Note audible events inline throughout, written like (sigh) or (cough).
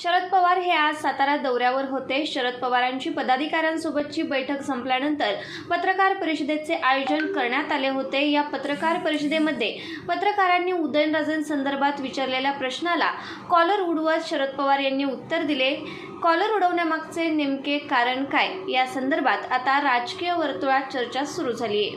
शरद पवार हे आज सातारा दौऱ्यावर होते. शरद पवारांची पदाधिकाऱ्यांसोबतची बैठक संपल्यानंतर पत्रकार परिषदेचे आयोजन करण्यात आले होते. या पत्रकार परिषदेमध्ये पत्रकारांनी उदयनराजेंसंदर्भात विचारलेल्या प्रश्नाला कॉलर उडवत शरद पवार यांनी उत्तर दिले. कॉलर उडवण्यामागचे नेमके कारण काय? या संदर्भात आता राजकीय वर्तुळात चर्चा सुरू झाली आहे.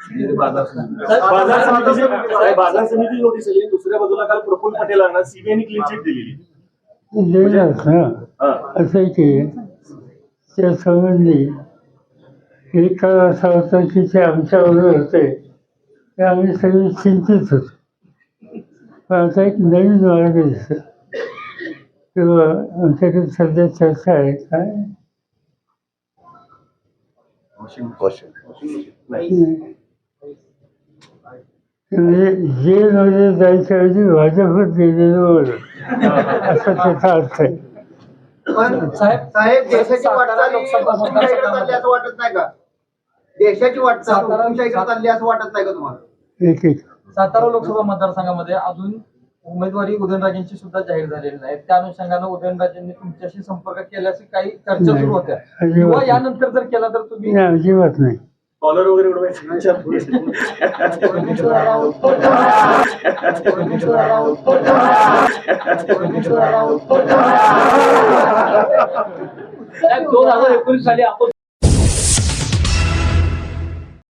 बाजार साहेब, बाजार समिती नोटीस आली दुसऱ्या बाजूला काल प्रफुल्ल पटेलांना सीबीआयने क्लीन चिट दिलेली. हा. असं की त्या संबंधी एक काळ असा होता की ते आमच्याबरोबर होते ते आम्ही सगळे चिंतित होतो. पण आता एक नवीन मार्ग दिसतो किंवा आमच्याकडे सध्या चर्चा आहे काय? म्हणजे भाजपत गेलेलं बरं असं त्याचा अर्थ आहे. पण साहेब- साहेब देशाची सातारा वाटचाल लोकसभा हुकुमशाहीकडे चालली असं वाटत नाही का? देशाची वाटचाल सातारा- हुकुमशाहीकडे चालली असं वाटत नाही का तुम्हाला? एक एक. सातारा लोकसभा मतदारसंघामध्ये अजून उमेदवारी उदयनराजेंची सुद्धा जाहीर झालेली नाही. त्या अनुषंगानं उदयनराजेंनी तुमच्याशी संपर्क केल्याची काही चर्चा सुरू होत्या. किंवा. यानंतर जर केला तर तुम्ही नाही, अजिबात नाही. कॉलर वगैरे उडवायचं. (laughs) दोन हजार एकोणीस साली आपण